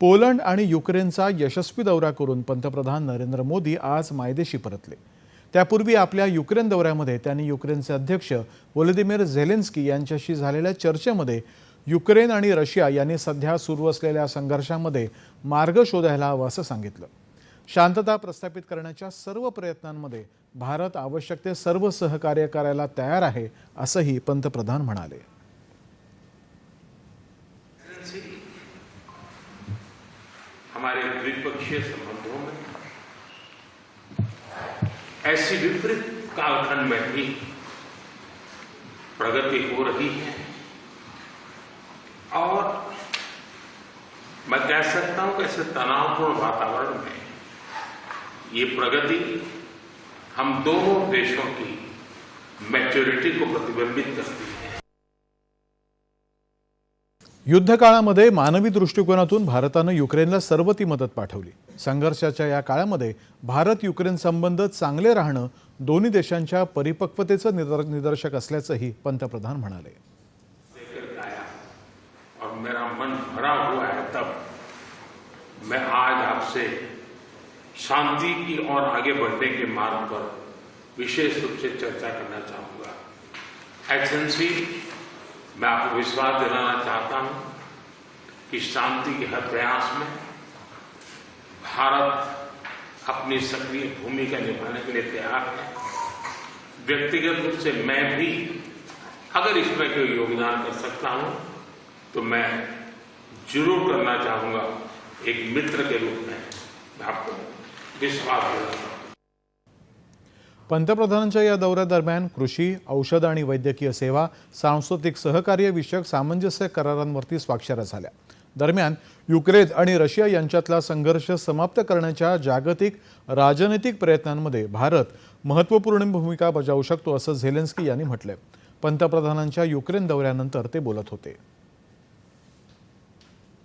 Poland आणि युक्रेनचा यशस्वी दौरा करून पंतप्रधान नरेंद्र मोदी आज मायदेशी परतले. त्यापूर्वी आपल्या युक्रेन दौऱ्यामध्ये त्यांनी युक्रेनचे अध्यक्ष व्लोदिमीर झेलेन्स्की यांच्याशी झालेल्या चर्चेमध्ये युक्रेन आणि रशिया यांनी सध्या सुरू असलेल्या संघर्षामध्ये मार्ग शोधायला हवा असं सांगितलं. शांतता प्रस्थापित करण्याच्या सर्व प्रयत्नांमध्ये भारत आवश्यक ते सर्व सहकार्य करायला तयार आहे असंही पंतप्रधान म्हणाले. हमारे द्विपक्षीय संबंधों में। ऐसी विपरीत कालखंड में भी प्रगति हो रही है। और मैं कह सकता हूँ कि ऐसे तनावपूर्ण वातावरण में ये प्रगति हम दोनों देशों की मैच्योरिटी को प्रतिबिंबित करती है। युद्धकाळामध्ये मानवी दृष्टिकोनातून भारतानं युक्रेनला सर्व ती मदत पाठवली. संघर्षाच्या या काळामध्ये भारत युक्रेन संबंध चांगले राहणं दोन्ही देशांच्या परिपक्वतेचं निदर निदर्शक असल्याचंही पंतप्रधान म्हणाले. मेरा मन भरा हुआ है तब मैं आज आपसे शांति की और आगे बढ़ने के मार्ग पर विशेष रूप से चर्चा करना चाहूंगा। एक्सेंसी मैं आपको विश्वास दिलाना चाहता हूँ कि शांति के हर प्रयास में भारत अपनी सक्रिय भूमिका निभाने के लिए तैयार है। व्यक्तिगत रूप से मैं भी अगर इसमें कोई योगदान कर सकता हूँ तो मैं ज़रूर करना चाहूँगा। एक मित्र के रूप में मैं आपको विश्वास दिलाता हूँ। पंतप्रधानांच्या या दौऱ्यादरम्यान कृषी औषध आणि वैद्यकीय सेवा सांस्कृतिक सहकार्य विषयक सामंजस्य करारांवरती स्वाक्षऱ्या झाल्या. दरम्यान युक्रेन आणि रशिया यांच्यातला संघर्ष समाप्त करण्याच्या जागतिक राजनैतिक प्रयत्नांमध्ये भारत महत्त्वपूर्ण भूमिका बजावू शकतो असं झेलेन्स्की यांनी म्हटलंय. पंतप्रधानांच्या युक्रेन दौऱ्यानंतर ते बोलत होते.